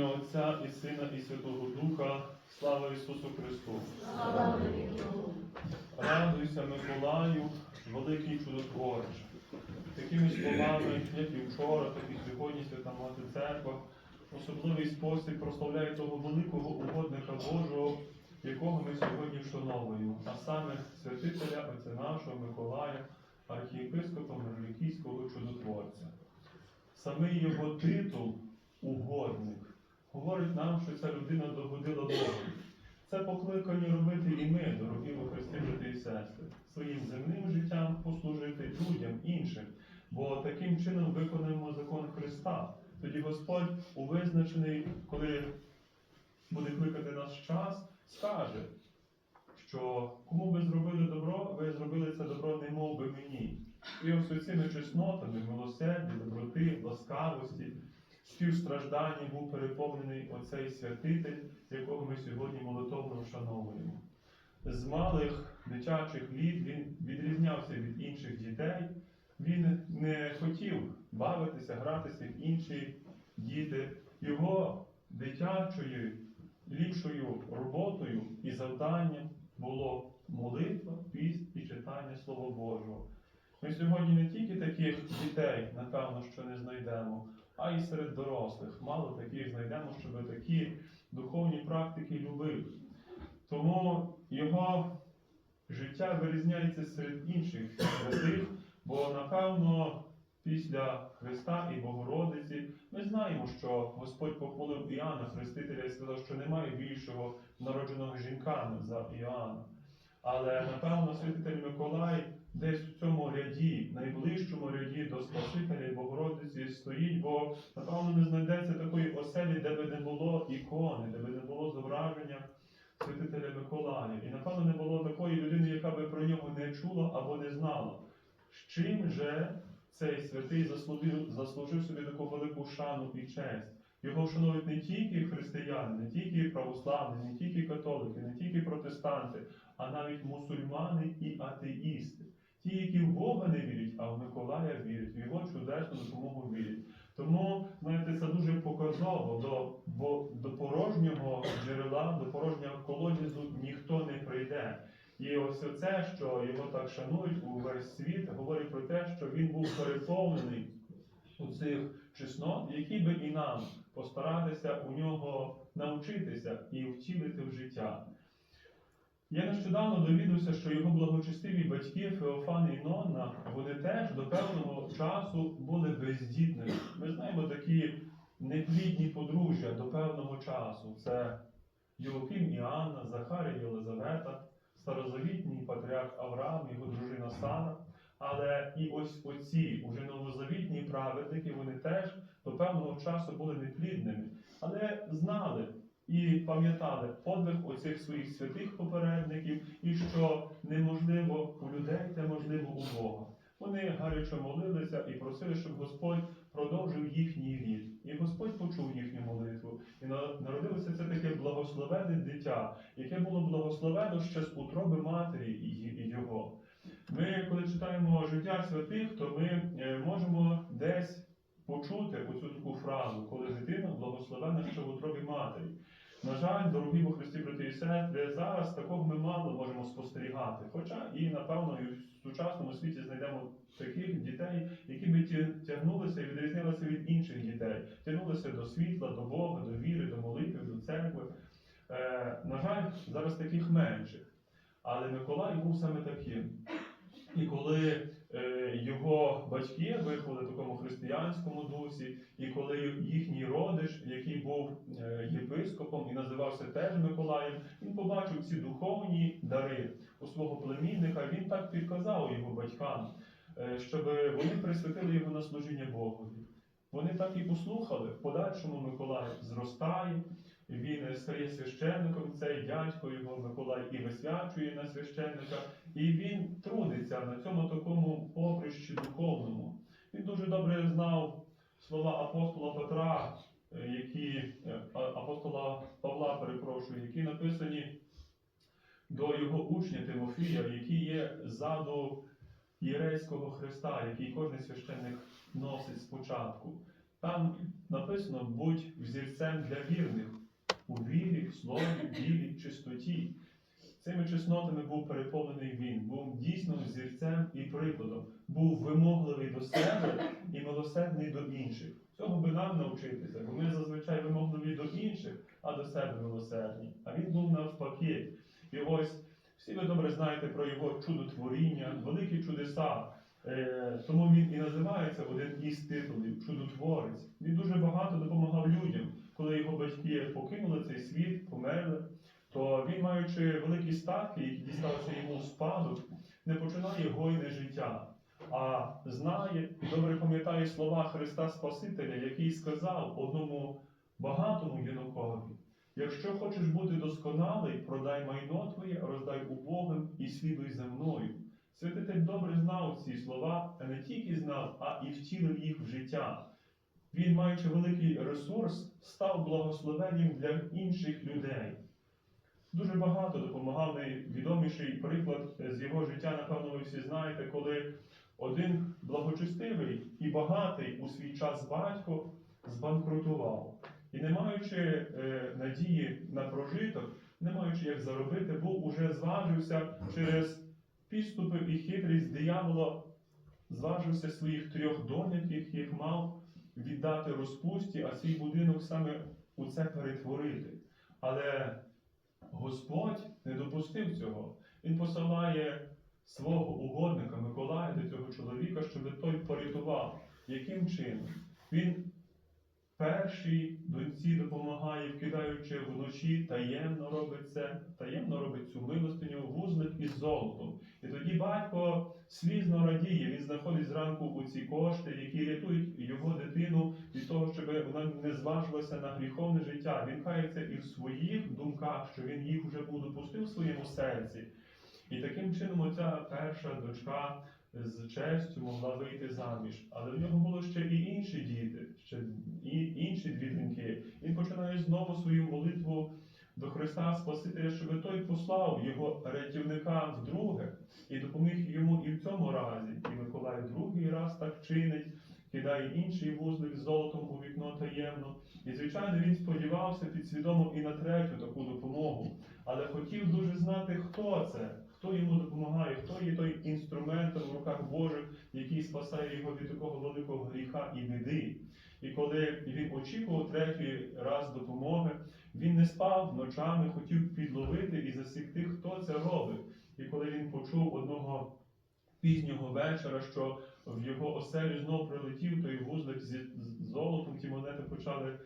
ім'я Отця і Сина, і Святого Духа. Слава Ісусу Христу! Радуйся, Миколаю, великий чудотвореч. Такими словами, як і вчора, так і сьогодні Свята Мати Церква, особливий спосіб прославляє того великого угодника Божого, якого ми сьогодні вшановуємо, а саме святителя Отця нашого Миколая, архієпископа Мерлікійського чудотворця. Самий його титул угодник говорить нам, що ця людина догодила Богу. Це покликані робити і ми, дорогі во Христі, брати і сестри, своїм земним життям послужити людям іншим, бо таким чином виконаємо закон Христа. Тоді Господь у визначений, коли буде кликати нас час, скаже, що кому ви зробили добро, ви зробили це добро не мов би мені. І ось цими чеснотами, милосердя, доброти, ласкавості, співстраждання був переповнений оцей святитель, якого ми сьогодні молитовно вшановуємо. З малих дитячих літ він відрізнявся від інших дітей. Він не хотів бавитися, гратися як інші діти. Його дитячою ліпшою роботою і завданням було молитва, піст і читання Слова Божого. Ми сьогодні не тільки таких дітей, напевно, що не знайдемо, а й серед дорослих. Мало таких знайдемо, щоб такі духовні практики любив. Тому його життя вирізняється серед інших святих, бо напевно після Христа і Богородиці ми знаємо, що Господь похвалив Іоанна Хрестителя і сказав, що немає більшого народженого жінками за Іоанна. Але напевно святитель Миколай десь в цьому ряді, найближчому ряді до Спасителя і Богородиці стоїть, бо напевно не знайдеться такої оселі, де би не було ікони, де би не було зображення святителя Миколая. І напевно не було такої людини, яка би про нього не чула або не знала. З чим же цей святий заслужив, заслужив собі таку велику шану і честь? Його вшановують не тільки християни, не тільки православні, не тільки католики, не тільки протестанти, а навіть мусульмани і атеїсти. Ті, які в Бога не вірять, а в Миколая вірять, в його чудесну допомогу вірять. Тому, знаєте, це дуже показово до, бо до порожнього джерела, до порожнього колодязу ніхто не прийде. І ось оце, що його так шанують увесь світ, говорить про те, що він був переповнений у цих чеснот, які би і нам постаратися у нього навчитися і втілити в життя. Я нещодавно довідався, що його благочестиві батьки Феофан і Нонна, вони теж до певного часу були бездітними. Ми знаємо такі неплідні подружжя до певного часу. Це Йоаким і Анна, Захарія і Єлизавета, старозавітній патріарх Авраам, його дружина Сара. Але і ось оці уже новозавітні праведники, вони теж до певного часу були неплідними, але знали і пам'ятали подвиг оцих своїх святих попередників, і що неможливо у людей, те можливо у Бога. Вони гаряче молилися і просили, щоб Господь продовжив їхній рід. І Господь почув їхню молитву. І народилося це таке благословенне дитя, яке було благословено ще з утроби матері і- і його. Ми, коли читаємо життя святих, то ми е, можемо десь почути оцю таку фразу, коли дитина благословена ще в утробі матері. На жаль, дорогі во Христі, брати і сестри, зараз такого ми мало можемо спостерігати. Хоча і, напевно, і в сучасному світі знайдемо таких дітей, які би тягнулися і відрізнялися від інших дітей, тягнулися до світла, до Бога, до віри, до молитви, до церкви. Е, на жаль, зараз таких менших. Але Миколай був саме таким. І коли його батьки виховали в такому християнському дусі, і коли їхній родич, який був е, єпископом і називався теж Миколаєм, він побачив ці духовні дари у свого племінника, він так підказав його батькам, е, щоб вони присвятили його на служіння Богові. Вони так і послухали. В подальшому Миколай зростає, він стає священником, цей дядько його Миколай і висвячує на священника, і він трудиться на цьому такому поприщі духовному. Він дуже добре знав слова апостола Петра, е, які е, апостола Павла, перепрошую, які написані до його учня Тимофія, які є ззаду єрейського хреста, який кожен священник носить спочатку. Там написано будь взірцем для вірних у вірі, слові, ділі, чистоті. Цими чеснотами був переповнений він, був дійсно взірцем і прикладом, був вимогливий до себе і милосердний до інших. Цього би нам навчитися, бо ми зазвичай вимогливі до інших, а до себе милосердні. А він був навпаки. І ось всі ви добре знаєте про його чудотворіння, великі чудеса. Е, тому він і називається один із титулів чудотворець. Він дуже багато допомагав людям, коли його батьки покинули цей світ, померли. То він, маючи великі статки, які дісталися йому в спадок, не починає гойне життя, а знає добре пам'ятає слова Христа Спасителя, який сказав одному багатому юнакові: якщо хочеш бути досконалий, продай майно твоє, роздай убогим і слідуй за мною. Святитель добре знав ці слова, а не тільки знав, а і втілив їх в життя. Він, маючи великий ресурс, став благословенням для інших людей. Дуже багато допомагав найвідоміший приклад з його життя, напевно, ви всі знаєте, коли один благочестивий і багатий у свій час батько збанкрутував. І не маючи е, надії на прожиток, не маючи як заробити, був уже зважився через підступи і хитрість диявола, зважився своїх трьох доньок, яких мав віддати розпусті, а свій будинок саме у це перетворити. Але Господь не допустив цього. Він посилає свого угодника Миколая до цього чоловіка, щоб той порятував. Яким чином? Він першій доньці допомагає, вкидаючи вночі, таємно робить це, таємно робить цю милостиню, вузлик із золотом. І тоді батько слізно радіє, він знаходить зранку у ці кошти, які рятують його дитину від того, щоб вона не зважилася на гріховне життя. Він кається і в своїх думках, що він їх вже був допустив в своєму серці. І таким чином оця перша дочка з честю могла вийти заміж. Але в нього було ще і інші діти, ще і інші дві доньки. Він починає знову свою молитву до Христа Спасителя, щоб той послав його рятівника вдруге і допоміг йому і в цьому разі. І Миколай другий раз так чинить, кидає інший вузлик з золотом у вікно таємно. І, звичайно, він сподівався підсвідомо і на третю таку допомогу, але хотів дуже знати, хто це, хто йому допомагає, хто є той інструментом в руках Божих, який спасає його від такого великого гріха і біди. І коли він очікував третій раз допомоги, він не спав ночами, хотів підловити і засікти, хто це робить. І коли він почув одного пізнього вечора, що в його оселю знов прилетів той вузлик з золотом, ті монети почали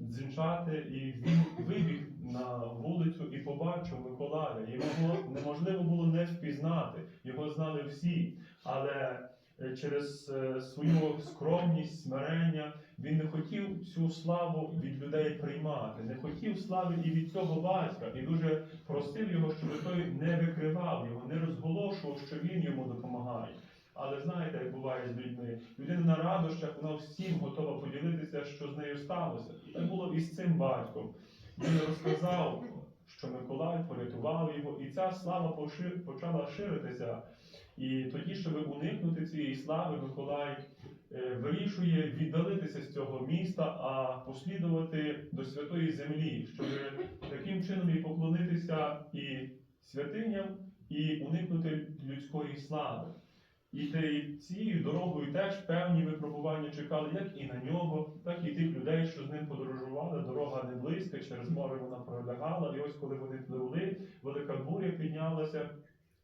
дзинчати, і він вибіг на вулицю і побачив Миколая. Його неможливо було не впізнати, його знали всі. Але е, через е, свою скромність, смирення він не хотів цю славу від людей приймати, не хотів слави і від цього батька, і дуже просив його, щоб той не викривав його, не розголошував, що він йому допомагає. Але знаєте, як буває з людьми, людина на радощах, вона всім готова поділитися, що з нею сталося. Так було і з цим батьком. Він розказав, що Миколай порятував його, і ця слава почала ширитися. І тоді, щоб уникнути цієї слави, Миколай е, вирішує віддалитися з цього міста, а послідувати до святої землі, щоб таким чином і поклонитися і святиням, і уникнути людської слави. І цією дорогою теж певні випробування чекали як і на нього, так і тих людей, що з ним подорожували. Дорога не близька, через море вона пролягала. І ось коли вони пливли, велика буря піднялася.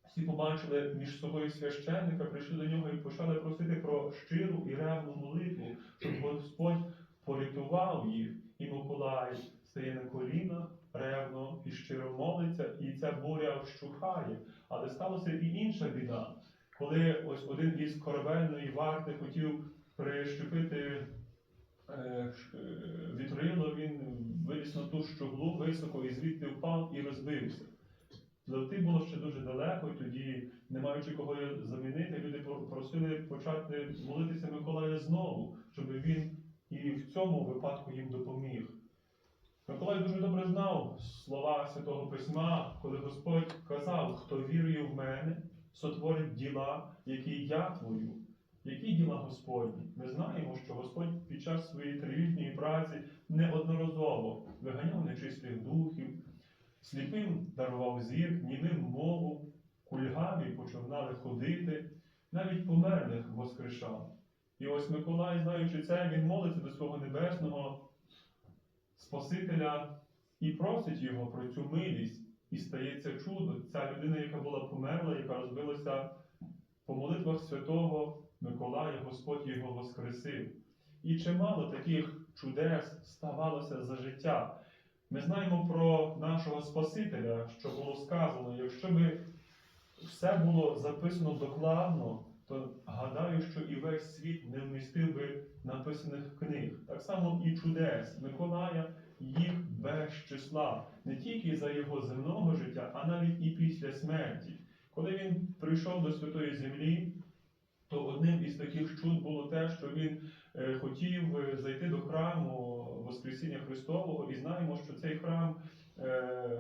Всі побачили між собою священника, прийшли до нього і почали просити про щиру і ревну молитву, щоб Господь порятував їх. І Миколай стає на коліна ревно і щиро молиться, і ця буря вщухає. Але сталося і інша біда. Коли ось один із корабельної варти хотів прищепити е, е, вітрило, він виліз на ту щоглу високо і звідти впав і розбився. Пливти було ще дуже далеко, і тоді, не маючи кого замінити, люди просили почати молитися Миколая знову, щоб він і в цьому випадку їм допоміг. Миколай дуже добре знав слова Святого Письма, коли Господь казав, хто вірує в мене, сотворить діла, які я творю. Які діла Господні? Ми знаємо, що Господь під час своєї трилітньої праці неодноразово виганяв нечистих духів, сліпим дарував зір, німим мову, кульгаві починали ходити, навіть померлих воскрешав. І ось Миколай, знаючи це, він молиться до свого небесного Спасителя і просить його про цю милість. І стається чудо. Ця людина, яка була померла, яка розбилася по молитвах святого Миколая, Господь його воскресив. І чимало таких чудес ставалося за життя. Ми знаємо про нашого Спасителя, що було сказано, якщо би все було записано докладно, то гадаю, що і весь світ не вмістив би написаних книг. Так само і чудес Миколая їх без числа, не тільки за його земного життя, а навіть і після смерті. Коли він прийшов до святої землі, то одним із таких чуд було те, що він е, хотів е, зайти до храму Воскресіння Христового, і знаємо, що цей храм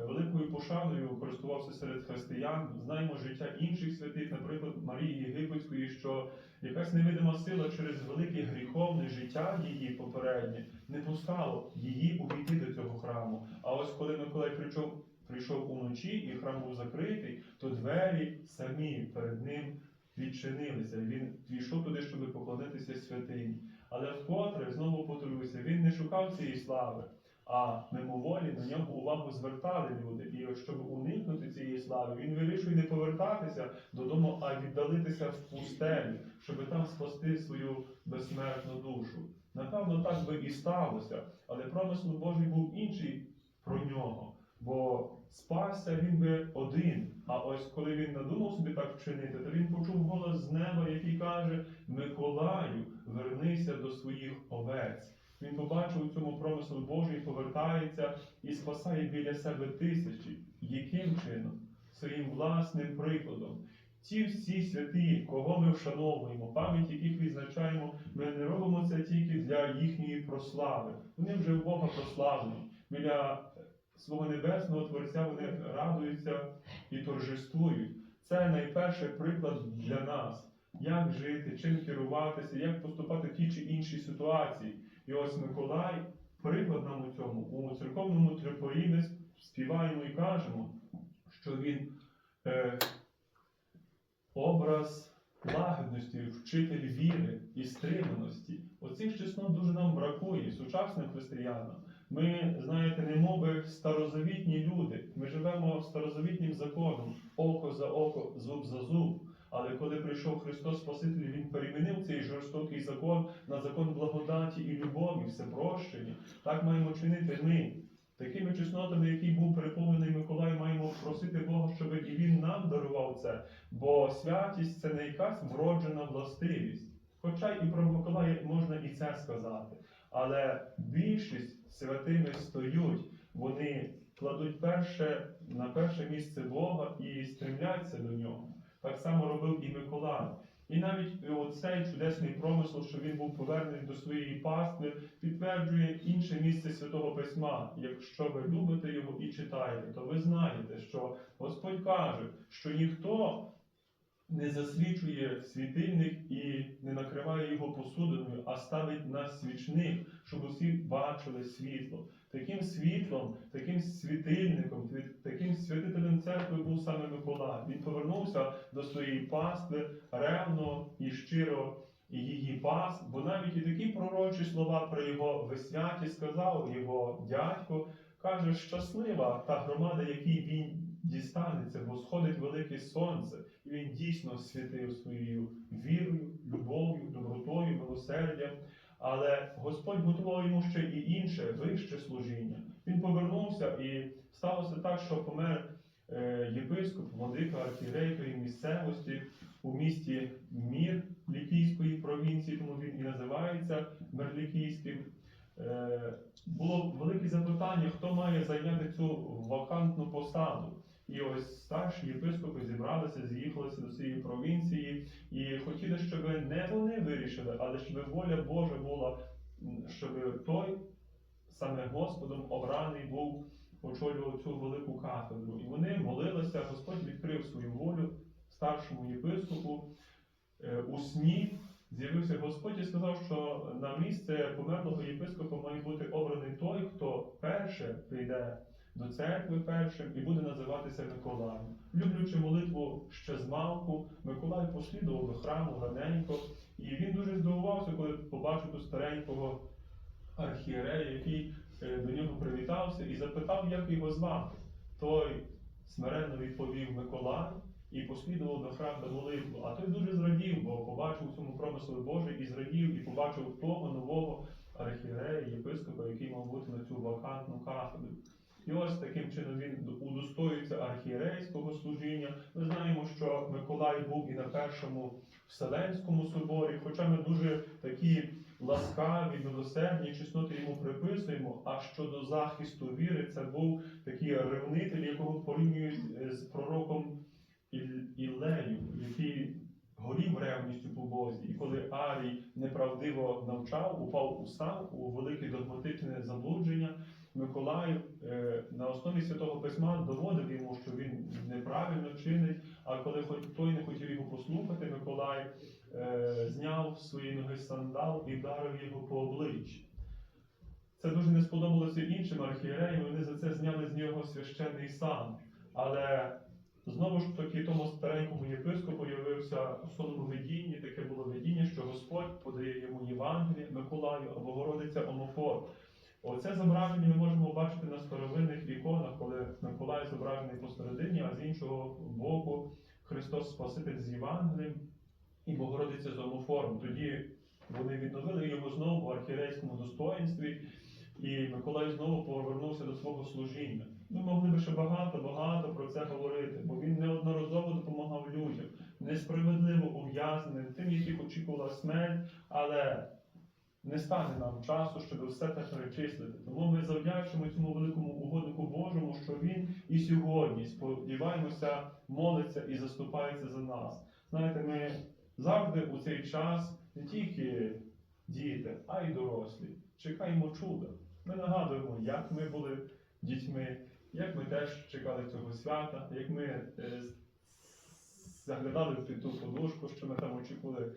великою пошаною користувався серед християн. Знаємо життя інших святих, наприклад, Марії Єгипетської, що якась невидима сила через велике гріховне життя її попереднє не пускало її увійти до цього храму. А ось коли Миколай прийшов, прийшов уночі і храм був закритий, то двері самі перед ним відчинилися. Він війшов туди, щоб поклонитися святині. Але вкотре знову повторюся, він не шукав цієї слави, а мимоволі на нього увагу звертали люди. І щоб уникнути цієї слави, він вирішує не повертатися додому, а віддалитися в пустелю, щоб там спасти свою безсмертну душу. Напевно, так би і сталося, але промисел Божий був інший про нього. Бо спасся він би один. А ось коли він надумав собі так вчинити, то він почув голос з неба, який каже: Миколаю, вернися до своїх овець. Він побачив у цьому промисел Божий, повертається і спасає біля себе тисячі. Яким чином? Своїм власним прикладом. Ті всі святі, кого ми вшановуємо, пам'ять яких відзначаємо, ми не робимо це тільки для їхньої прослави. Вони вже в Бога прославлені. Біля свого небесного Творця вони радуються і торжествують. Це найперший приклад для нас, як жити, чим керуватися, як поступати в ті чи інші ситуації. І ось Миколай, приклад нам у цьому, у церковному трипорі ми співаємо і кажемо, що він е, образ лагідності, вчитель віри і стриманості. Оцих чеснот дуже нам бракує сучасним християнам. Ми, знаєте, не моби старозавітні люди. Ми живемо старозавітнім законом, око за око, зуб за зуб. Але коли прийшов Христос Спаситель, Він перемінив цей жорстокий закон на закон благодаті і любові, всепрощення. Так маємо чинити ми. Такими чеснотами, які був переповнений Миколай, маємо просити Бога, щоб і Він нам дарував це. Бо святість це не якась вроджена властивість. Хоча і про Миколая можна і це сказати. Але більшість святими стоють, вони кладуть перше, на перше місце Бога і стремляться до нього. Так само робив і Миколай. І навіть оцей чудесний промисел, що він був повернений до своєї пастви, підтверджує інше місце Святого Письма. Якщо ви любите його і читаєте, то ви знаєте, що Господь каже, що ніхто не засвічує світильник і не накриває його посудиною, а ставить на свічник, щоб усі бачили світло. Таким світлом, таким світильником, таким святителем церкви був саме Миколай. Він повернувся до своєї пастви ревно і щиро її пас, бо навіть і такі пророчі слова про його висвяті сказав його дядько, каже, щаслива та громада, якій він дістанеться, бо сходить велике сонце, і він дійсно святив своєю вірою, любов'ю, добротою, милосердям. Але Господь готував йому ще і інше, вище служіння. Він повернувся і сталося так, що помер е, єпископ, владика архірей тої місцевості у місті Мір Лікійської провінції, тому він і називається Мерлікійським. Е, було велике запитання, хто має зайняти цю вакантну посаду. І ось старші єпископи зібралися, з'їхалися до цієї провінції і хотіли, щоб не вони вирішили, але щоб воля Божа була, щоб той саме Господом обраний був очолював цю велику кафедру. І вони молилися, Господь відкрив свою волю старшому єпископу е, у сні з'явився Господь і сказав, що на місце померлого єпископа має бути обраний той, хто перше прийде до церкви першим і буде називатися Миколаєм. Люблячи молитву ще з малку, Миколай послідував до храму раненько, і він дуже здивувався, коли побачив тут старенького архієрея, який е, до нього привітався і запитав, як його звати. Той смиренно відповів Миколай і послідував до храму до молитву. А той дуже зрадів, бо побачив у цьому промислу Божий і зрадів, і побачив того нового архієрея, єпископа, який мав бути на цю вакантну кафедру. І ось таким чином він удостоюється архієрейського служіння. Ми знаємо, що Миколай був і на першому Вселенському соборі, хоча ми дуже такі ласкаві, милосердні чесноти йому приписуємо. А щодо захисту віри, це був такий ревнитель, якого порівнюють е, з пророком Іл- Іллею, який горів ревністю по Бозі. І коли Арій неправдиво навчав, упав у сам у велике догматичне заблудження. Миколай основі святого письма доводив йому, що він неправильно чинить. А коли хоч той не хотів його послухати, Миколай е, зняв з своєї ноги сандал і вдарив його по обличчі. Це дуже не сподобалося іншим архієреям, вони за це зняли з нього священний сан. Але знову ж таки тому старенькому єпископу явився у сонному видінні, таке було видіння, що Господь подає йому Євангеліє Миколаю або Богородиця Омофор. Оце зображення ми можемо бачити на старовинних іконах, коли Миколай зображений посередині, а з іншого боку Христос Спаситель з Євангелієм і Богородиця з омофором. Тоді вони відновили його знову в архірейському достоїнстві, і Миколай знову повернувся до свого служіння. Ми могли би ще багато, багато про це говорити, бо він неодноразово допомагав людям, несправедливо ув'язненим, тим, яких очікувала смерть, але не стане нам часу, щоб все це перечислити. Тому ми завдячуємо цьому великому угоднику Божому, що він і сьогодні, сподіваємося, молиться і заступається за нас. Знаєте, ми завжди у цей час не тільки діти, а й дорослі. Чекаємо чуда. Ми нагадуємо, як ми були дітьми, як ми теж чекали цього свята, як ми е, заглядали в ту подушку, що ми там очікували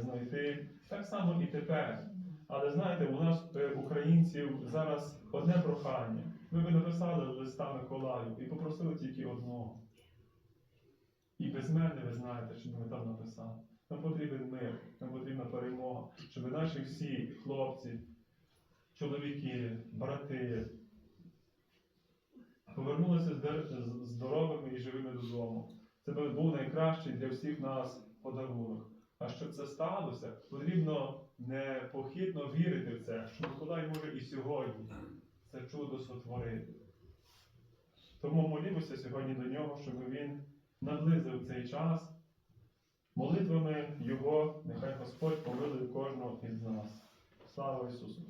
знайти. Так само і тепер. Але знаєте, у нас, е, українців, зараз одне прохання. Ми би написали листа Миколаю і попросили тільки одного. І без мене ви знаєте, що ми там написали. Нам потрібен мир, нам потрібна перемога, щоб наші всі хлопці, чоловіки, брати повернулися здоровими і живими додому. Це був найкращий для всіх нас подарунок. А щоб це сталося, потрібно непохитно вірити в це, що Миколай може і сьогодні це чудо сотворити. Тому молімося сьогодні до нього, щоб він наблизив цей час. Молитвами Його, нехай Господь помилує кожного із нас. Слава Ісусу!